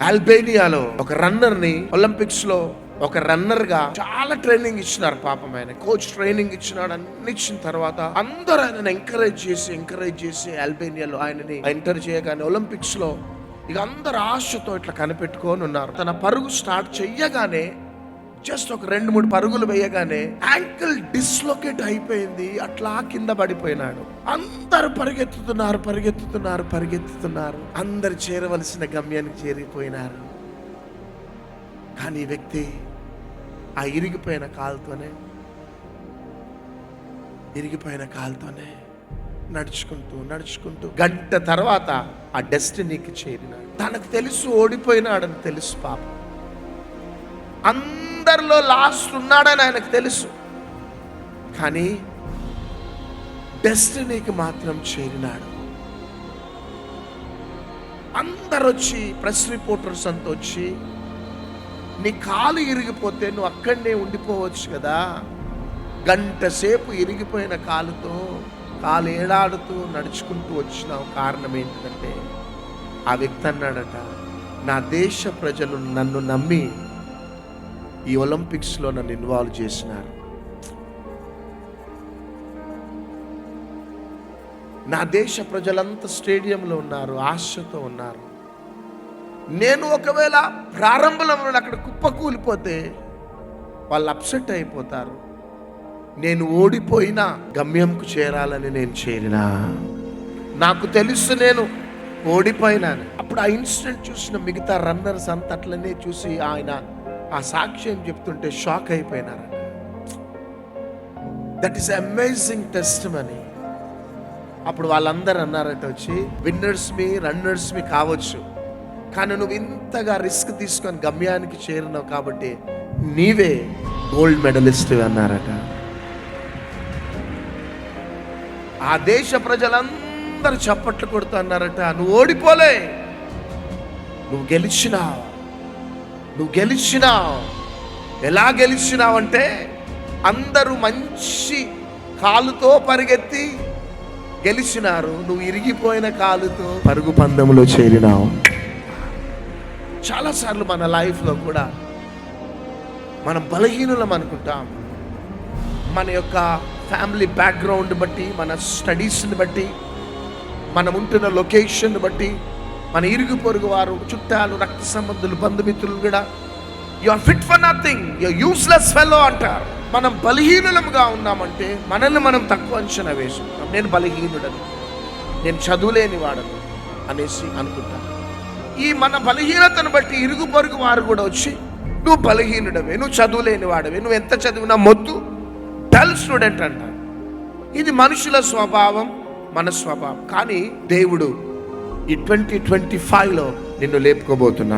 అల్బేనియాలో ఒక రన్నర్ని ఒలింపిక్స్లో ఒలింపిక్స్లో ఒక రన్నర్గా చాలా ట్రైనింగ్ ఇచ్చినారు పాపం ఆయన. కోచ్ ట్రైనింగ్ ఇచ్చినాడు అన్ని ఇచ్చిన తర్వాత అందరూ ఆయనను ఎంకరేజ్ చేసి ఎంకరేజ్ చేసి అల్బేనియాలో ఆయనని ఎంటర్ చేయగానే ఒలింపిక్స్లో ఇక అందరు ఆశతో ఇట్లా కనిపెట్టుకొని ఉన్నారు. తన పరుగు స్టార్ట్ చెయ్యగానే జస్ట్ ఒక రెండు మూడు పరుగులు వేయగానే యాంకిల్ డిస్లొకేట్ అయిపోయింది. అట్లా కింద పడిపోయినాడు. అందరు పరిగెత్తుతున్నారు పరిగెత్తుతున్నారు పరిగెత్తుతున్నారు. అందరు చేరవలసిన గమ్యానికి చేరిపోయినారు. కానీ వ్యక్తి ఆ ఇరిగిపోయిన కాలుతోనే ఇరిగిపోయిన కాలుతోనే నడుచుకుంటూ నడుచుకుంటూ గంట తర్వాత ఆ డెస్టినీకి చేరినాడు. తనకు తెలుసు ఓడిపోయినాడని తెలుసు పాపం. అందరిలో లాస్ట్ ఉన్నాడని ఆయనకు తెలుసు. కానీ డెస్టినీకి మాత్రం చేరినాడు. అందరు వచ్చి ప్రెస్ రిపోర్టర్స్ అంతా వచ్చి నీ కాలు ఇరిగిపోతే నువ్వు అక్కడనే ఉండిపోవచ్చు కదా. గంట సేపు ఇరిగిపోయిన కాలుతో కాలు ఏడాడుతూ నడుచుకుంటూ వచ్చినావు కారణం ఏంటంటే ఆ వ్యక్తి అన్నాడట నా దేశ ప్రజలు నన్ను నమ్మి ఈ ఒలింపిక్స్లో నన్ను ఇన్వాల్వ్ చేసినారు. నా దేశ ప్రజలంతా స్టేడియంలో ఉన్నారు ఆశతో ఉన్నారు. నేను ఒకవేళ ప్రారంభంలో అక్కడ కుప్పకూలిపోతే వాళ్ళు అప్సెట్ అయిపోతారు. నేను ఓడిపోయినా గమ్యంకు చేరాలని నేను చేరినా. నాకు తెలుసు నేను ఓడిపోయినాను. అప్పుడు ఆ ఇన్సిడెంట్ చూసిన మిగతా రన్నర్స్ అంత అట్లనే చూసి ఆయన ఆ సాక్ష్యం చెప్తుంటే షాక్ అయిపోయినారట that is amazing testimony అప్పుడు వాళ్ళందరూ అన్నారట వచ్చి విన్నర్స్ మీ రన్నర్స్ మీ కావచ్చు. కానీ నువ్వు ఇంతగా రిస్క్ తీసుకొని గమ్యానికి చేరినావు కాబట్టి నీవే గోల్డ్ మెడలిస్ట్ అన్నారట. ఆ దేశ ప్రజలందరూ చప్పట్లు కొడుతూ అన్నారట నువ్వు ఓడిపోలే. నువ్వు గెలిచినావు. నువ్వు గెలిచినావు. ఎలా గెలిచినావంటే అందరూ మంచి కాలుతో పరిగెత్తి గెలిచినారు. నువ్వు ఇరిగిపోయిన కాలుతో పరుగు పందెంలో చేరినావు. చాలాసార్లు మన లైఫ్లో కూడా మనం బలహీనులం అనుకుంటాం. మన యొక్క ఫ్యామిలీ బ్యాక్గ్రౌండ్ బట్టి మన స్టడీస్ని బట్టి మనం ఉంటున్న లొకేషన్ బట్టి మన ఇరుగు పొరుగు వారు చుట్టాలు రక్త సంబంధులు బంధుమిత్రులు కూడా you are fit for nothing you useless fellow అంటారు. మనం బలహీనులముగా ఉన్నామంటే మనల్ని మనం తక్కువ అంచనా వేసుకుంటాం. నేను బలహీనుడను. నేను చదువులేని వాడను అనేసి అనుకుంటాను ఈ మన బలహీనతను బట్టి ఇరుగు పొరుగు వారు కూడా వచ్చి నువ్వు బలహీనుడవే. నువ్వు చదువులేని వాడవే. నువ్వు ఎంత చదివినా మొద్దు. డల్ స్టూడెంట్ అంటారు. ఇది మనుషుల స్వభావం మన స్వభావం. కానీ దేవుడు ఈ ట్వంటీ ట్వంటీ ఫైవ్లో నిన్ను లేపుకోబోతున్నాడు